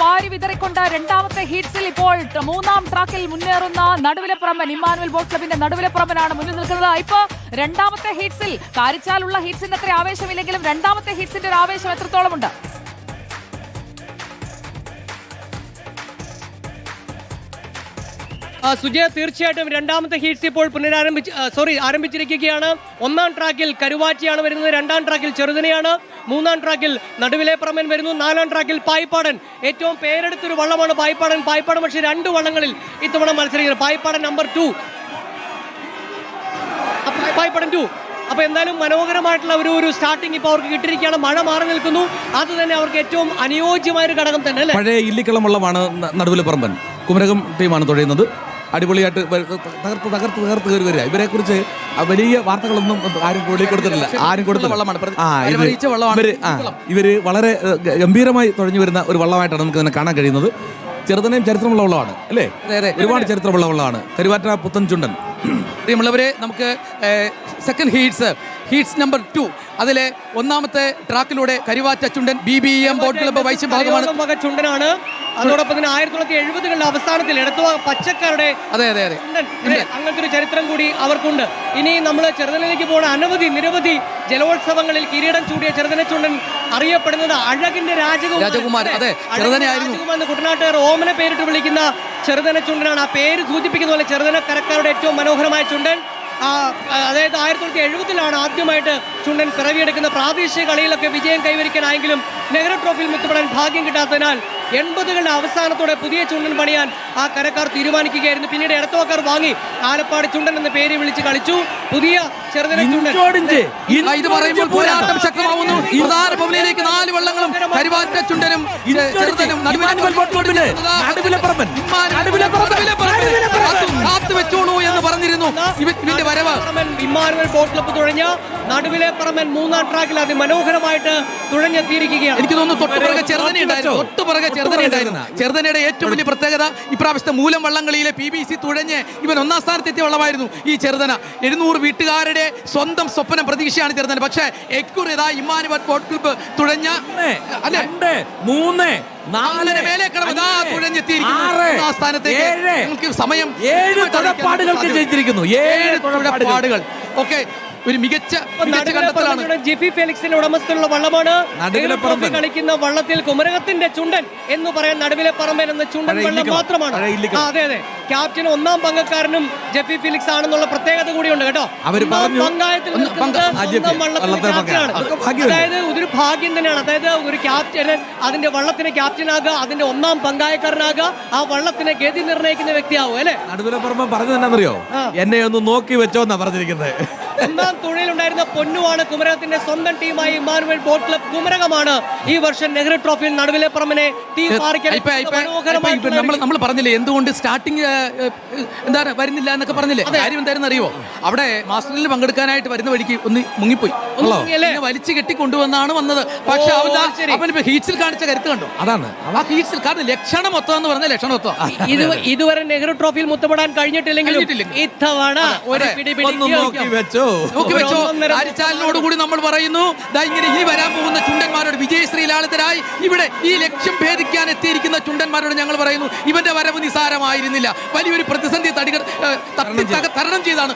വാരി വിതറിക്കൊണ്ട് രണ്ടാമത്തെ ഹീറ്റ്സിൽ ഇപ്പോൾ മൂന്നാം ട്രാക്കിൽ മുന്നേറുന്ന നടുവിലപ്പുറമ്പൻ ഇമ്മാനുവൽ ബോട്ട് ക്ലബിന്റെ നടുവിലപ്പുറമ്പനാണ് മുന്നിൽ നിൽക്കുന്നത്. ഇപ്പൊ രണ്ടാമത്തെ ഹീറ്റ്സിൽ കാരിച്ചാലുള്ള ഹീറ്റ്സിന്റെ അത്ര ആവേശമില്ലെങ്കിലും രണ്ടാമത്തെ ഹീറ്റ്സിന്റെ ഒരു ആവേശം എത്രത്തോളം ഉണ്ട് സുജയ തീർച്ചയായിട്ടും രണ്ടാമത്തെ ഹീറ്റ്സ് ഇപ്പോൾ പുനരാരംഭിച്ച് സോറി ആരംഭിച്ചിരിക്കുകയാണ്. ഒന്നാം ട്രാക്കിൽ കരുവാറ്റിയാണ് വരുന്നത് രണ്ടാം ട്രാക്കിൽ ചെറുതിനെയാണ് മൂന്നാം ട്രാക്കിൽ നടുവിലെ പ്രമൻ വരുന്നു നാലാം ട്രാക്കിൽ പായ്പാടൻ. ഏറ്റവും പേരെടുത്തൊരു വള്ളമാണ് പായ്പാടൻ. പായ്പാടൻ പക്ഷേ രണ്ട് വള്ളങ്ങളിൽ ഇത്തവണ മത്സരിക്കുന്നത്. Payippadan number two Payippadan two അപ്പോൾ എന്തായാലും മനോഹരമായിട്ടുള്ള ഒരു ഒരു സ്റ്റാർട്ടിംഗ് ഇപ്പോൾ അവർക്ക് കിട്ടിയിരിക്കുകയാണ്. മഴ മാറി നിൽക്കുന്നു. അത് തന്നെ അവർക്ക് ഏറ്റവും അനുയോജ്യമായ ഒരു ഘടകം തന്നെ അല്ലേ? പഴയ ഇല്ലിക്കളം വള്ളമാണ് നടുവിലെ പറമ്പൻ. കുമരകം ടീമാണ് തുഴയുന്നത്. അടിപൊളിയായിട്ട് തകർത്ത് തകർത്ത് തകർത്ത് കയറി വരിക. ഇവരെ കുറിച്ച് വലിയ വാർത്തകളൊന്നും ആരും കൊടുത്തിട്ടില്ല. ആരും കൊടുത്തിട്ടില്ല. വള്ളമാണ്. ഇവർ ഇവർ വളരെ ഗംഭീരമായി തുഴഞ്ഞു വരുന്ന ഒരു വള്ളമായിട്ടാണ് നമുക്ക് ഇതിനെ കാണാൻ കഴിയുന്നത്. ചെറുതനെയും ചരിത്രമുള്ള വള്ളമാണ് അല്ലേ. ഒരുപാട് ചരിത്രമുള്ള വള്ളമാണ്. കരുവാറ്റ പുത്തൻ ചുണ്ടൻ പ്രിയമുള്ളവരെ നമുക്ക് second heats heats number two അതിലെ ഒന്നാമത്തെ ട്രാക്കിലൂടെ കരുവാറ്റ ചുണ്ടൻ B B M boat club vice ഭാഗമാണ്. ചുണ്ടനാണ്. അതോടൊപ്പം തന്നെ ആയിരത്തി തൊള്ളായിരത്തി എഴുപതുകളുടെ അവസാനത്തിൽ ഇടത്തുവ പച്ചക്കാരുടെ അതെ അതെ അതെ. അങ്ങനത്തെ ഒരു ചരിത്രം കൂടി അവർക്കുണ്ട്. ഇനി നമ്മൾ ചെറുതലയിലേക്ക് പോകുന്ന അനവധി നിരവധി ജലോത്സവങ്ങളിൽ കിരീടം ചൂടിയ ചെറുതന ചുണ്ടൻ അറിയപ്പെടുന്നത് അഴകിന്റെ രാജകുമാരൻ. രാജകുമാരൻ, അതെ, എന്ന് കുട്ടനാട്ടുകാർ ഓമന പേരിട്ട് വിളിക്കുന്ന ചെറുതന ചുണ്ടനാണ്. ആ പേര് സൂചിപ്പിക്കുന്ന പോലെ ചെറുതന കരക്കാരുടെ ഏറ്റവും മനോഹരമായ ചുണ്ടൻ. അതായത് ആയിരത്തി തൊള്ളായിരത്തി എഴുപതിലാണ് ആദ്യമായിട്ട് ചുണ്ടൻ പിറവിയെടുക്കുന്ന പ്രാദേശിക കളിയിലൊക്കെ വിജയം കൈവരിക്കാനായെങ്കിലും നെഹ്റു ട്രോഫിയിൽ മെത്തപ്പെടാൻ ഭാഗ്യം കിട്ടാത്തതിനാൽ എൺപതുകളുടെ അവസാനത്തോടെ പുതിയ ചുണ്ടൻ പണിയാൻ ആ കരക്കാർ തീരുമാനിക്കുകയായിരുന്നു. പിന്നീട് ഇടത്തോക്കാർ വാങ്ങി ആലപ്പാട് ചുണ്ടൻ എന്ന പേര് വിളിച്ച് കളിച്ചു. പുതിയ ഇത് പറയുമ്പോൾ പോരാട്ടം ശക്തമാവുന്നു. പ്രധാന നാല് വള്ളങ്ങളും കരുവാറ്റ ചുണ്ടനും ചെറുതനും എന്ന് പറഞ്ഞിരുന്നു. ഇവന്റെ വരവ്. ഇമ്മാനുവൽ ബോട്ട് ക്ലബ്ബ് തുഴഞ്ഞ നടുവിലെ പറമ്പൻ മൂന്നാം ട്രാക്കിൽ അതിമനോഹരമായിട്ട് തുഴഞ്ഞെത്തിയിരിക്കുകയാണ്. എനിക്ക് തോന്നുന്നു തൊട്ടുപുറകെ ചെറുതനെ ഉണ്ടായിരുന്നു. തൊട്ടുപുറകെ ചെറുതനെ ഉണ്ടായിരുന്നു. ചെറുതനയുടെ ഏറ്റവും വലിയ പ്രത്യേകത ഇപ്രാവശ്യത്തെ മൂലം വള്ളംകളിയിലെ പി ബി സി തുഴഞ്ഞ് ഇവൻ ഒന്നാം സ്ഥാനത്തെത്തിയ വള്ളമായിരുന്നു ഈ ചെറുതന. എഴുന്നൂറ് വീട്ടുകാരുടെ സ്വന്തം സ്വപ്നം പ്രതീക്ഷയാണ് ചെറുതന. പക്ഷേ എക്കുറി ഇതാ ഇമ്മാനുവൽ ബോട്ട് ക്ലബ്ബ് തുഴഞ്ഞ അല്ലെ? മൂന്ന്. നാല് നാലിന് മേലെ തുഴഞ്ഞെത്തിയിരിക്കുന്നു സ്ഥാനത്തേക്ക് നിങ്ങൾക്ക് സമയം ഏഴ് തുഴപ്പാടുകൾക്ക് ജയിച്ചിരിക്കുന്നു. ഏഴ് ഏഴ് തുഴപ്പാടുകൾ ഒരു മികച്ച ജെഫി ഫെലിക്സിന്റെ ഉടമസ്ഥലുള്ള വള്ളമാണ്. കളിക്കുന്ന വള്ളത്തിൽ കുമരകത്തിന്റെ ചുണ്ടൻ എന്ന് പറയാൻ നടുവിലെ പറമ്പൻ എന്ന ചുണ്ടൻ വള്ളം മാത്രമാണ്. അതെ അതെ ക്യാപ്റ്റൻ ഒന്നാം പങ്കക്കാരനും ജെഫി ഫിലിക്സ് ആണെന്നുള്ള പ്രത്യേകത കൂടിയുണ്ട് കേട്ടോ. പങ്കായത്തിൽ? അതായത് ഇതൊരു ഭാഗ്യം തന്നെയാണ്. അതായത് ഒരു ക്യാപ്റ്റന് അതിന്റെ വള്ളത്തിന് ക്യാപ്റ്റനാകുക അതിന്റെ ഒന്നാം പങ്കായക്കാരനാകുക ആ വള്ളത്തിനെ ഗതി നിർണയിക്കുന്ന വ്യക്തിയാവും അല്ലെ? നടുവിലെ പറമ്പൻ പറഞ്ഞു തന്നെ അറിയോ എന്നെ ഒന്ന് നോക്കി വെച്ചോ എന്നാ പറഞ്ഞിരിക്കുന്നത്. ഒന്നാം തുഴയിലുണ്ടായിരുന്ന പൊന്നുവാണ് കുമരകത്തിന്റെ സ്വന്തം ടീമായി ഇമാനുവൽ ബോട്ട് ക്ലബ് കുമരകമാണ് ഈ വർഷം നെഹ്റു ട്രോഫിയിൽ നടുവിലെ പറമ്പിനെ നമ്മൾ നമ്മൾ പറഞ്ഞില്ലേ എന്തുകൊണ്ട് സ്റ്റാർട്ടിങ് എന്താണ് വരുന്നില്ല എന്നൊക്കെ പറഞ്ഞില്ലേ? കാര്യം എന്തായിരുന്നു അറിയോ അവിടെ മാസ്റ്ററിൽ പങ്കെടുക്കാനായിട്ട് വരുന്ന വഴിക്ക് ഒന്ന് മുങ്ങിപ്പോയി. വലിച്ചു കെട്ടി കൊണ്ടുവന്നാണ് വന്നത്. പക്ഷെ അവൻ ഹീറ്റ്സിൽ കാണിച്ച കരുത്ത് കണ്ടോ? അതാണ്. ആ ഹീറ്റ്സിൽ കാരണം ലക്ഷണം മൊത്തം എന്ന് പറഞ്ഞ ലക്ഷണം മൊത്തം. ഇത് ഇതുവരെ നെഹ്റു ട്രോഫിയിൽ മുത്തപ്പെടാൻ കഴിഞ്ഞിട്ടില്ലെങ്കിലും കഴിഞ്ഞിട്ടില്ലെങ്കിൽ. ഇത്തവണ ഒരു അതെ. പിടി ഒന്ന് നോക്കി വെച്ചോ. നോക്കി വെച്ചോ. അരിച്ചാലിനോട് കൂടി നമ്മൾ പറയുന്നു ദാ ഇങ്ങനെ ഈ വരാൻ പോകുന്ന ചുണ്ടന്മാരോട് വിജയശ്രീ ലാളിതരായി. ഇവിടെ ഈ ലക്ഷ്യം ഭേദിക്കാൻ എത്തിയിരിക്കുന്ന ചുണ്ടന്മാരോട് ഞങ്ങൾ പറയുന്നു ഇവന്റെ വരവ് നിസാരമായിരുന്നില്ല. വലിയൊരു പ്രതിസന്ധി തടികൾ തരണം ചെയ്താണ്.